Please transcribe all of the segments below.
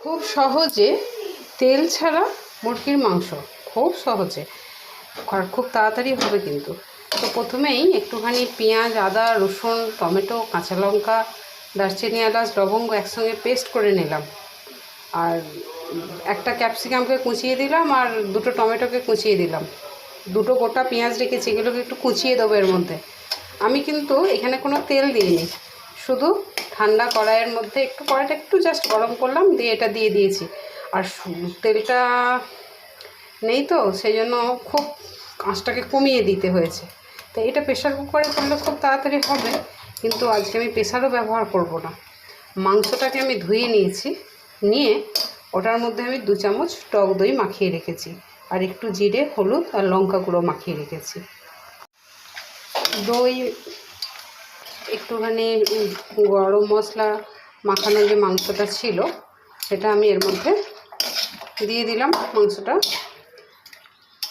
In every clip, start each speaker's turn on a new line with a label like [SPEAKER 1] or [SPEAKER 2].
[SPEAKER 1] খুব সহজে তেল ছাড়া মুরগির মাংস, খুব সহজে। আর খুব তাড়াতাড়ি হবে কিন্তু। তো প্রথমেই একটুখানি পেঁয়াজ, আদা, রসুন, টমেটো, কাঁচা লঙ্কা, দারচিনি, এলাচ, লবঙ্গ একসঙ্গে পেস্ট করে নিলাম। আর একটা ক্যাপসিকামকে কুচিয়ে দিলাম আর দুটো টমেটোকে কুচিয়ে দিলাম। দুটো গোটা পেঁয়াজ রেখেছি, এগুলোকে একটু কুচিয়ে দেবো এর মধ্যে। আমি কিন্তু এখানে কোনো তেল দিইনি। শুধু ঠান্ডা কড়াইয়ের মধ্যে একটু কড়াইটা একটু জাস্ট গরম করলাম, দিয়ে এটা দিয়ে দিয়েছি। আর তেলটা নেই তো, সেই জন্য খুব কাঁচটাকে কমিয়ে দিতে হয়েছে। তো এটা প্রেশার কুকারে করলে খুব তাড়াতাড়ি হবে, কিন্তু আজকে আমি প্রেশারও ব্যবহার করব না। মাংসটাকে আমি ধুয়ে নিয়েছি, নিয়ে ওটার মধ্যে আমি দু চামচ টক দই মাখিয়ে রেখেছি, আর একটু জিরে, হলুদ আর লঙ্কা গুঁড়ো মাখিয়ে রেখেছি। দই একটুখানি গরম মশলা মাখানো যে মাংসটা ছিল, সেটা আমি এর মধ্যে দিয়ে দিলাম মাংসটা।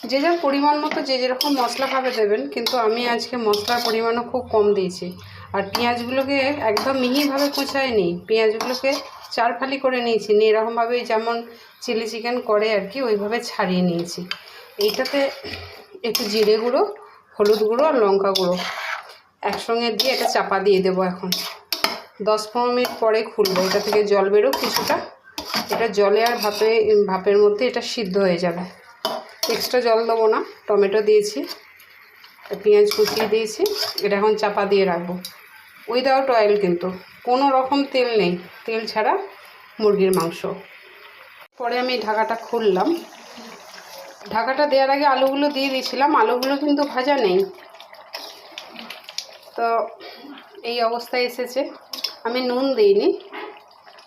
[SPEAKER 1] যে যার পরিমাণ মতো যে যেরকম মশলা খাবে দেবেন, কিন্তু আমি আজকে মশলার পরিমাণও খুব কম দিয়েছি। আর পেঁয়াজগুলোকে একদম মিহিভাবে কুচাইনি পেঁয়াজগুলোকে চার ফালি করে নিয়েছি, নিয়ে এরকমভাবে যেমন চিলি চিকেন করে আর কি, ওইভাবে ছাড়িয়ে নিয়েছি। এইটাতে একটু জিরে গুঁড়ো, হলুদ গুঁড়ো আর লঙ্কা গুঁড়ো। একসঙ্গে দিয়ে এটা চাপা দিয়ে দেবো এখন। দশ পনেরো মিনিট পরে খুলবো। এটা থেকে জল বেরোক কিছুটা। এটা জলে আর ভাপে, ভাপের মধ্যে এটা সিদ্ধ হয়ে যাবে। এক্সট্রা জল দেবো না। টমেটো দিয়েছি, পেঁয়াজ কুচিয়ে দিয়েছি। এটা এখন চাপা দিয়ে রাখব। উইদাউট অয়েল কিন্তু। কোনো রকম তেল নেই। তেল ছাড়া মুরগির মাংস। পরে আমি ঢাকাটা খুললাম। ঢাকাটা দেওয়ার আগে আলুগুলো দিয়ে দিয়েছিলাম। আলুগুলো কিন্তু ভাজা নেই। তো এই অবস্থায় এসেছে। আমি নুন দিইনি,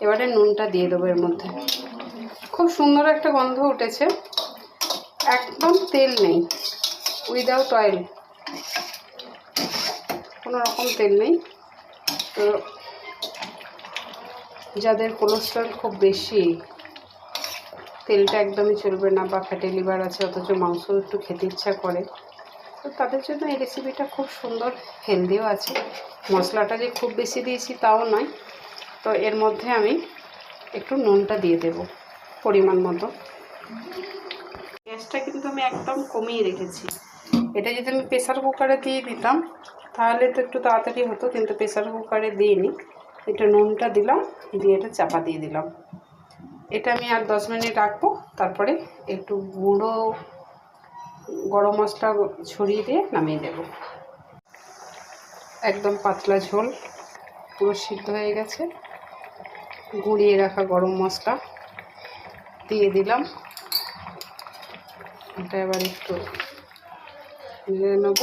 [SPEAKER 1] এবারে নুনটা দিয়ে দেবো এর মধ্যে। খুব সুন্দর একটা গন্ধ উঠেছে। একদম তেল নেই উইদাউট অয়েল কোনো রকম তেল নেই। তো যাদের কোলেস্ট্রল খুব বেশি, তেলটা একদমই চলবে না বা ফ্যাটি লিভার আছে, অথচ মাংস একটু খেতে ইচ্ছা করে। তো তাদের জন্য এই রেসিপিটা খুব সুন্দর হেলদিও আছে। মশলাটা যে খুব বেশি দিয়েছি তাও নয়। তো এর মধ্যে আমি একটু নুনটা দিয়ে দেব, পরিমাণ মতো। গ্যাসটা কিন্তু আমি একদম কমিয়ে রেখেছি। এটা যদি আমি প্রেশার কুকারে দিয়ে দিতাম, তাহলে তো একটু তাড়াতাড়ি হতো, কিন্তু প্রেশার কুকারে দিইনি। একটু নুনটা দিলাম, দিয়ে এটা চাপা দিয়ে দিলাম। এটা আমি আর দশ মিনিট রাখব, তারপরে একটু গুঁড়ো গরম মশলা ছড়িয়ে দিয়ে নামিয়ে দেব। একদম পাতলা ঝোল, পুরো সিদ্ধ হয়ে গেছে। গুঁড়িয়ে রাখা গরম মশলা দিয়ে দিলাম। এটা এবার একটু নেড়ে নেব।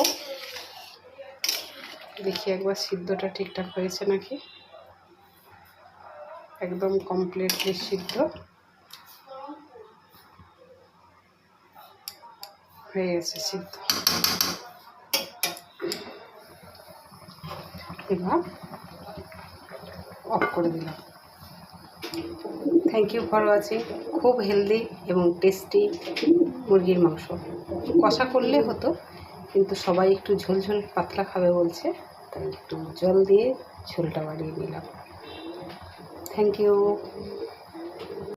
[SPEAKER 1] দেখি একবার সিদ্ধটা ঠিকঠাক হয়েছে নাকি। একদম কমপ্লিটলি সিদ্ধ। হয়ে গেছে সিদ্ধ এবার অফ করে দিলাম থ্যাংক ইউ ফর ওয়াচিং খুব হেলদি এবং টেস্টি মুরগির মাংস। কষা করলে হতো, কিন্তু সবাই একটু ঝোল ঝোল পাতলা খাবে বলছে, তাই একটু জল দিয়ে ঝোলটা বাড়িয়ে নিলাম। Thank you